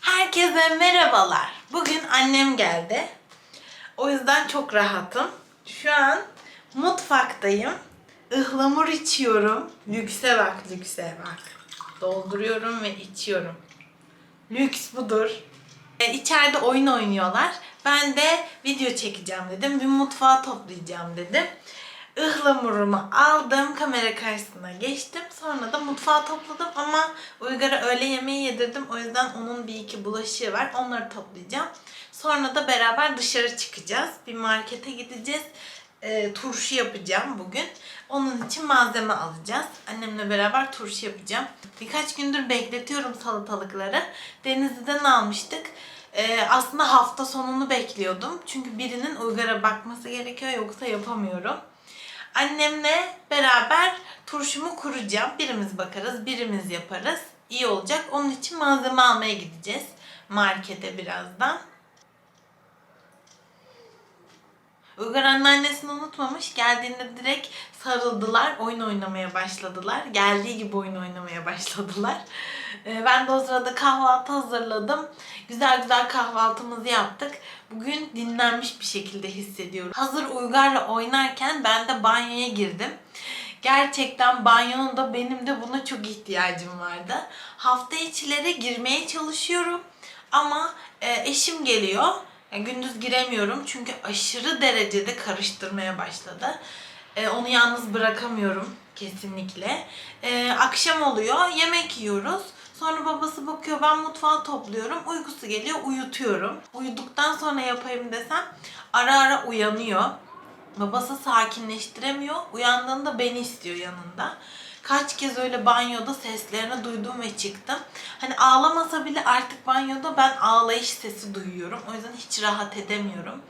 Herkese merhabalar. Bugün annem geldi. O yüzden çok rahatım. Şu an mutfaktayım. Ihlamur içiyorum. Lükse bak, lükse bak. Dolduruyorum ve içiyorum. Lüks budur. E, içeride oyun oynuyorlar. Ben de video çekeceğim dedim. Bir mutfağı toplayacağım dedim. Ihlamurumu aldım, kamera karşısına geçtim. Sonra da mutfağı topladım ama Uygar'a öğle yemeği yedirdim. O yüzden onun bir iki bulaşığı var. Onları toplayacağım. Sonra da beraber dışarı çıkacağız. Bir markete gideceğiz. E, turşu yapacağım bugün. Onun için malzeme alacağız. Annemle beraber turşu yapacağım. Birkaç gündür bekletiyorum salatalıkları. Denizli'den almıştık. Ee, aslında hafta sonunu bekliyordum. Çünkü birinin Uygar'a bakması gerekiyor yoksa yapamıyorum. Annemle beraber turşumu kuracağım. Birimiz bakarız, birimiz yaparız. İyi olacak. Onun için malzeme almaya gideceğiz. Markete birazdan. Uygar anneannesini unutmamış. Geldiğinde direkt sarıldılar. Oyun oynamaya başladılar. Geldiği gibi oyun oynamaya başladılar. Ee, Ben de o sırada kahvaltı hazırladım. Güzel güzel kahvaltımızı yaptık. Bugün dinlenmiş bir şekilde hissediyorum. Hazır Uygar'la oynarken ben de banyoya girdim. Gerçekten banyonun da benim de buna çok ihtiyacım vardı. Hafta içleri girmeye çalışıyorum. Ama e, eşim geliyor. Yani gündüz giremiyorum çünkü aşırı derecede karıştırmaya başladı. E, onu yalnız bırakamıyorum kesinlikle. E, akşam oluyor, yemek yiyoruz. Sonra babası bakıyor ben mutfağı topluyorum. Uykusu geliyor uyutuyorum. Uyuduktan sonra yapayım desem ara ara uyanıyor. Babası sakinleştiremiyor. Uyandığında beni istiyor yanında. Kaç kez öyle banyoda seslerini duydum ve çıktım. Hani ağlamasa bile artık banyoda ben ağlayış sesi duyuyorum. O yüzden hiç rahat edemiyorum.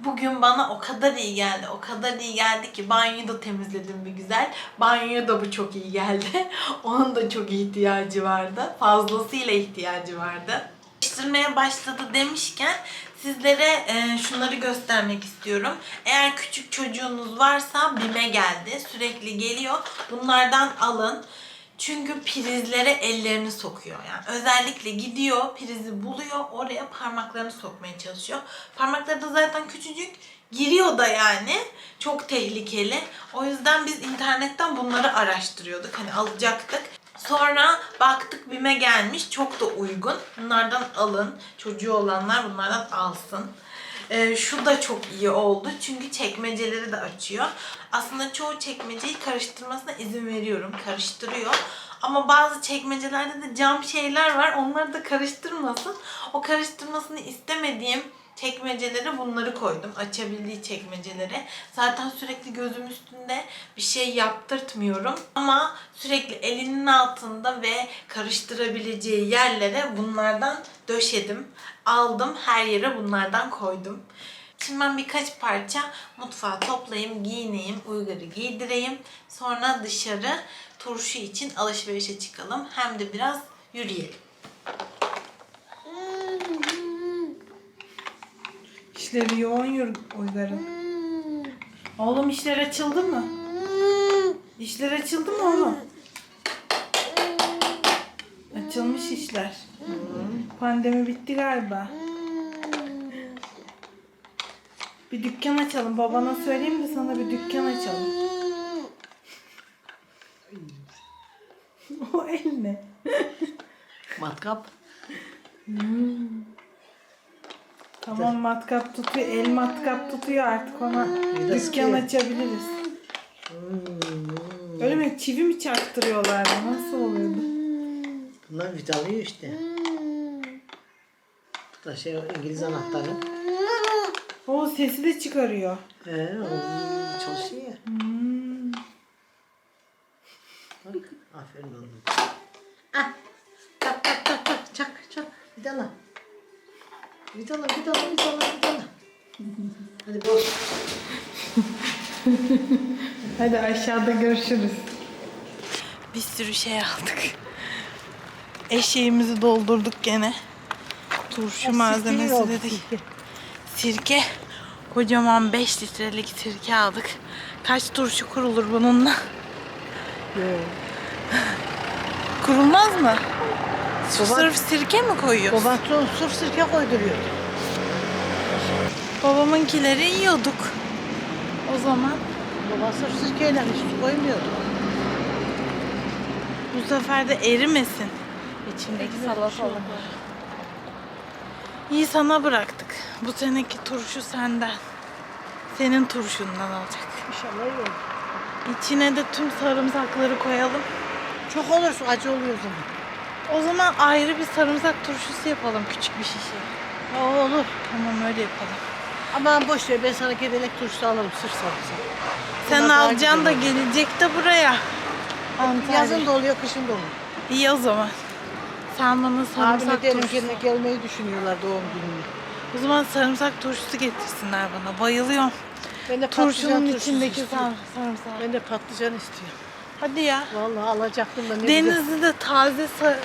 Bugün bana o kadar iyi geldi. O kadar iyi geldi ki banyoyu da temizledim bir güzel. Banyoya da bu çok iyi geldi. Onun da çok ihtiyacı vardı. Fazlasıyla ihtiyacı vardı. Değiştirmeye başladı demişken sizlere e, şunları göstermek istiyorum. Eğer küçük çocuğunuz varsa BİM'e geldi. Sürekli geliyor. Bunlardan alın. Çünkü prizlere ellerini sokuyor. Yani özellikle gidiyor, prizi buluyor, oraya parmaklarını sokmaya çalışıyor. Parmakları da zaten küçücük. Giriyor da yani. Çok tehlikeli. O yüzden biz internetten bunları araştırıyorduk. Hani alacaktık. Sonra baktık BİM'e gelmiş. Çok da uygun. Bunlardan alın. Çocuğu olanlar bunlardan alsın. Ee, şu da çok iyi oldu. Çünkü çekmeceleri de açıyor. Aslında çoğu çekmeceyi karıştırmasına izin veriyorum. Karıştırıyor. Ama bazı çekmecelerde de cam şeyler var. Onları da karıştırmasın. O karıştırmasını istemediğim çekmecelere bunları koydum. Açabildiği çekmecelere. Zaten sürekli gözüm üstünde bir şey yaptırtmıyorum. Ama sürekli elinin altında ve karıştırabileceği yerlere bunlardan döşedim. Aldım her yere bunlardan koydum. Şimdi ben birkaç parça mutfağa toplayayım, giyineyim, Uygar'ı giydireyim. Sonra dışarı turşu için alışverişe çıkalım. Hem de biraz yürüyelim. İşleri yoğun yürü Uygar'ın. Oğlum işler açıldı mı? İşler açıldı mı oğlum? Açılmış işler. Pandemi bitti galiba. Bir dükkan açalım. Babana söyleyeyim de sana bir dükkan açalım. o el ne? Matkap. Tamam matkap tutuyor. El matkap tutuyor artık ona dükkan açabiliriz. Öyle mi? Çivi mi çaktırıyorlardı? Nasıl oluyordu? Bunlar vidalıyor işte. Bu da şey İngiliz anahtarı. O sesi de çıkarıyor. He, o çalışıyor ya. Hmm. Bak, aferin oğlum. Ah, tak tak tak tak, çak çak, vidala. Vidala, vidala, vidala, vidala. Hadi boş. Hadi aşağıda görüşürüz. Bir sürü şey aldık. Eşeğimizi doldurduk gene. Turşu malzemesi dedik. Sirke. Kocaman 5 litrelik sirke aldık. Kaç turşu kurulur bununla? Kurulmaz mı? Baba- Sırf sirke mi koyuyorsun? Baban son sırf sirke koyduruyordu. Babamınkileri yiyorduk. O zaman Baba sırf sirkeyle hiç koymuyordu. bu sefer de erimesin. İçindeki salatalıklar. İyi sana bıraktık. Bu seneki turşu senden. Senin turşundan olacak. İnşallah iyi olur. İçine de tüm sarımsakları koyalım. Çok olursa acı oluyor o zaman. O zaman ayrı bir sarımsak turşusu yapalım küçük bir şişe. O olur. Tamam öyle yapalım. Ama boş ver ben sana gedelek turşusu alırım sırf sarımsak. Sen Bunlar daha alacaksın da güzel olur. gelecek de buraya. Antalya. Yazın da oluyor, kışın da olur. İyi o zaman. Sen bana sarımsak Abine derim turşusu. gel- gelmeyi düşünüyorlar doğum gününe. O zaman sarımsak turşusu getirsinler bana. Bayılıyorum. Ben de patlıcan Turşunun turşusu içindeki istiyorum. sar sarımsak. Ben de patlıcan istiyorum. Hadi ya. Vallahi alacaktım da ne güzel. Denizli'de taze sa-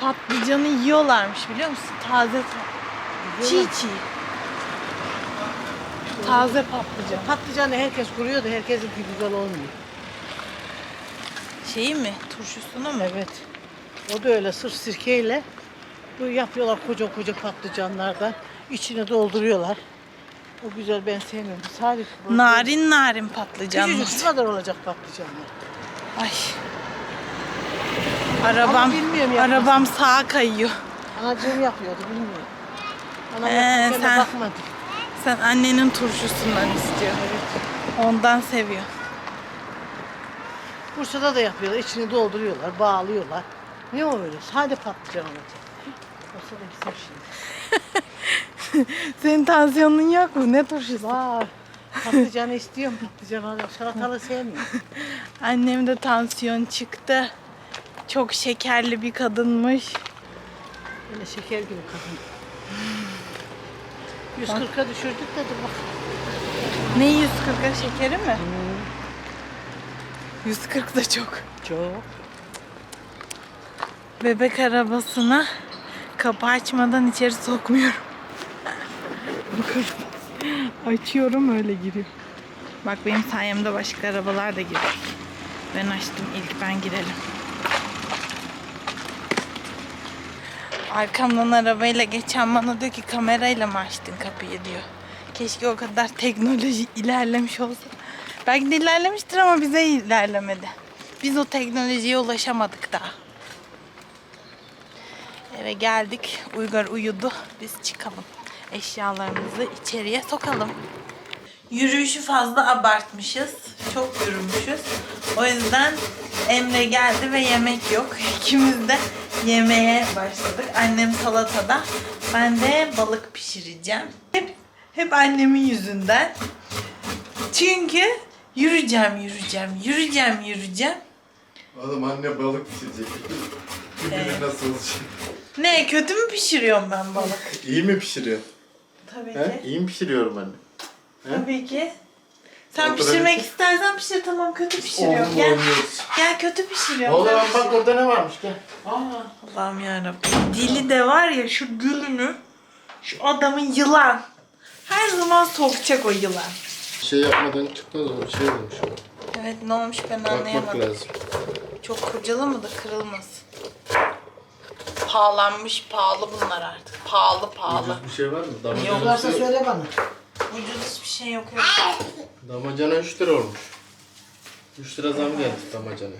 patlıcanı yiyorlarmış biliyor musun? Taze ta- çiğ çiğ. Taze patlıcan. Patlıcanı herkes kuruyor da herkesinki güzel olmuyor. Şeyi mi? Turşusunu mu? Evet. O da öyle sırf sirkeyle bu yapıyorlar koca koca patlıcanlardan. içine dolduruyorlar. O güzel ben sevmiyorum. Sadece Narin narin patlıcanlar. Küçücük şu kadar olacak patlıcanlar. Ay. Arabam, Ama bilmiyorum yapmasını. arabam sağa kayıyor. Anacığım yapıyordu bilmiyorum. Anam Ee, sen- bakmadı. Sen annenin turşusundan istiyorsun. Ondan seviyor. Bursa'da da yapıyorlar. içini dolduruyorlar, bağlıyorlar. Ne o öyle? Sade patlıcan olacak. Olsa da güzel şimdi. Senin tansiyonun yok mu? Ne turşusu? Var. Patlıcanı istiyorum. Patlıcan alıyorum. Salatalı sevmiyorum. Annem de tansiyon çıktı. Çok şekerli bir kadınmış. Böyle şeker gibi kadın. 140'a düşürdük de dur bak. Ne 140'a şekeri mi? 140 da çok. Çok. Bebek arabasına kapı açmadan içeri sokmuyorum. Kadar. Açıyorum öyle giriyor. Bak benim sayemde başka arabalar da giriyor. Ben açtım ilk ben girelim. Arkamdan arabayla geçen bana diyor ki kamerayla mı açtın kapıyı diyor. Keşke o kadar teknoloji ilerlemiş olsa. Belki de ilerlemiştir ama bize ilerlemedi. Biz o teknolojiye ulaşamadık daha. Eve geldik. Uygar uyudu. Biz çıkalım. Eşyalarımızı içeriye sokalım. Yürüyüşü fazla abartmışız. Çok yürümüşüz. O yüzden Emre geldi ve yemek yok. İkimiz de yemeğe başladık. Annem salatada. Ben de balık pişireceğim. Hep, hep annemin yüzünden. Çünkü yürüyeceğim, yürüyeceğim, yürüyeceğim, yürüyeceğim. Oğlum anne balık pişirecek. Bilir nasıl olacak. Ne kötü mü pişiriyorum ben balık? İyi mi pişiriyor? Tabii He? ki. İyi mi pişiriyorum anne? He? Tabii ki. Sen pişirmek istersen pişir tamam kötü pişiriyorum. Gel. oynuyoruz. Gel kötü pişiriyorum. Oğlum Sen bak orada ne varmış gel. Aa. Allah'ım yarabbim. Dili de var ya şu dilini şu adamın yılan. Her zaman sokacak o yılan. Şey yapmadan çıkmaz o şey olmuş o. Evet ne olmuş ben Bakmak anlayamadım. lazım. Çok kurcalama da kırılmasın. Pahalanmış pahalı bunlar artık. Pahalı pahalı. Ucuz bir şey var mı? Yok. Damacana, Varsa söyle bana. Ucuz hiçbir şey yok. yok. damacana 3 lira olmuş. 3 lira zam geldi damacana.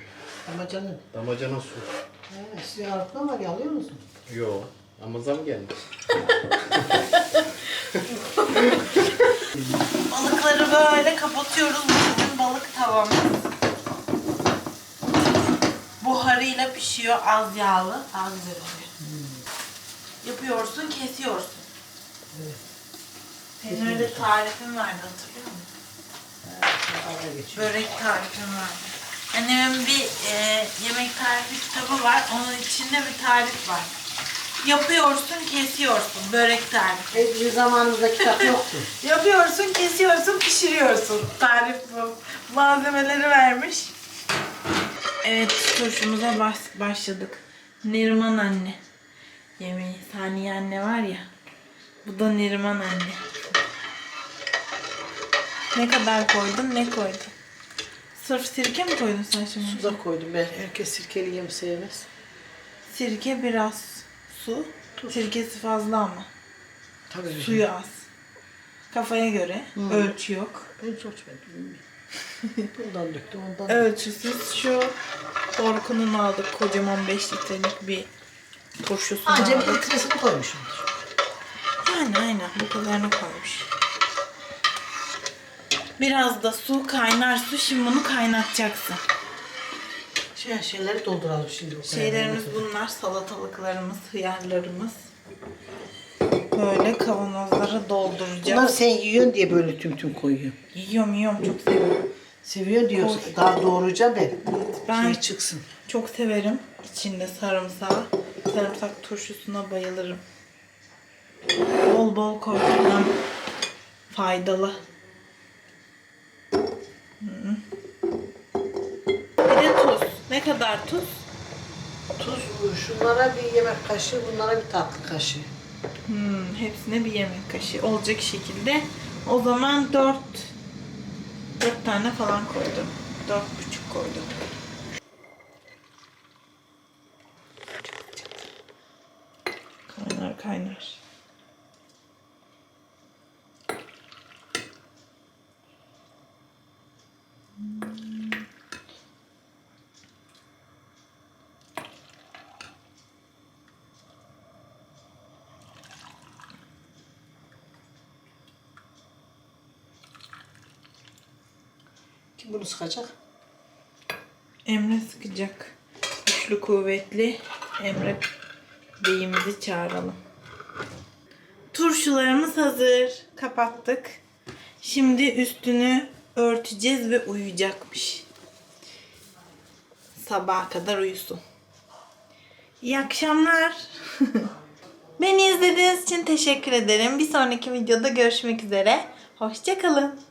Ama canım. Damacana su. He, sizin arıtma var ya alıyor musun? Yo ama zam geldi. Balıkları böyle kapatıyoruz. Bu bizim balık tavamız. Buharıyla pişiyor az yağlı. Daha güzel oluyor. Yapıyorsun, kesiyorsun. Senin öyle tarifin vardı hatırlıyor musun? Geçiyor. Börek tarifin vardı. Annemin bir e, yemek tarifi kitabı var. Onun içinde bir tarif var. Yapıyorsun, kesiyorsun. Börek tarifi. E, bizim zamanımızda kitap yoktu. Yapıyorsun, kesiyorsun, pişiriyorsun. Tarif bu. Malzemeleri vermiş. Evet, turşumuza bas- başladık. Neriman anne. Yemeği. Saniye anne var ya. Bu da Neriman anne. Ne kadar koydun, ne koydun? Sırf sirke mi koydun sen şimdi? Suda koydum ben. Herkes sirkeli yemi sevmez. Sirke biraz su. Sirkesi fazla ama. Tabii. Suyu az. Kafaya göre. Ölçü yok. Ben çok bilmiyorum. Bundan döktüm ondan. Ölçüsüz şu Orkun'un aldık kocaman 5 litrelik bir turşusunu Anca bir aldık. litresini koymuşumdur. Aynen aynen bu kadarını koymuş. Biraz da su kaynar su şimdi bunu kaynatacaksın. Şey, şeyleri dolduralım şimdi. o Şeylerimiz bunlar salatalıklarımız, hıyarlarımız. Böyle kavanozlara dolduracağız. Bunları sen yiyorsun diye böyle tüm tüm koyuyorum. Yiyorum yiyorum çok seviyorum. Seviyor diyorsun. Daha doğrayacağım ben. Ben Şey çıksın. çok severim içinde sarımsağı. Sarımsak turşusuna bayılırım. Bol bol koydum. Faydalı. Hı. Bir de tuz. Ne kadar tuz? Tuz şunlara bir yemek kaşığı, bunlara bir tatlı kaşığı. Hmm, hepsine bir yemek kaşığı olacak şekilde. O zaman dört, dört tane falan koydum. Dört buçuk koydum. Kaynar kaynar. Kim bunu sıkacak? Emre sıkacak. Güçlü kuvvetli Emre beyimizi çağıralım. Turşularımız hazır. Kapattık. Şimdi üstünü örteceğiz ve uyuyacakmış. Sabaha kadar uyusun. İyi akşamlar. Beni izlediğiniz için teşekkür ederim. Bir sonraki videoda görüşmek üzere. Hoşçakalın.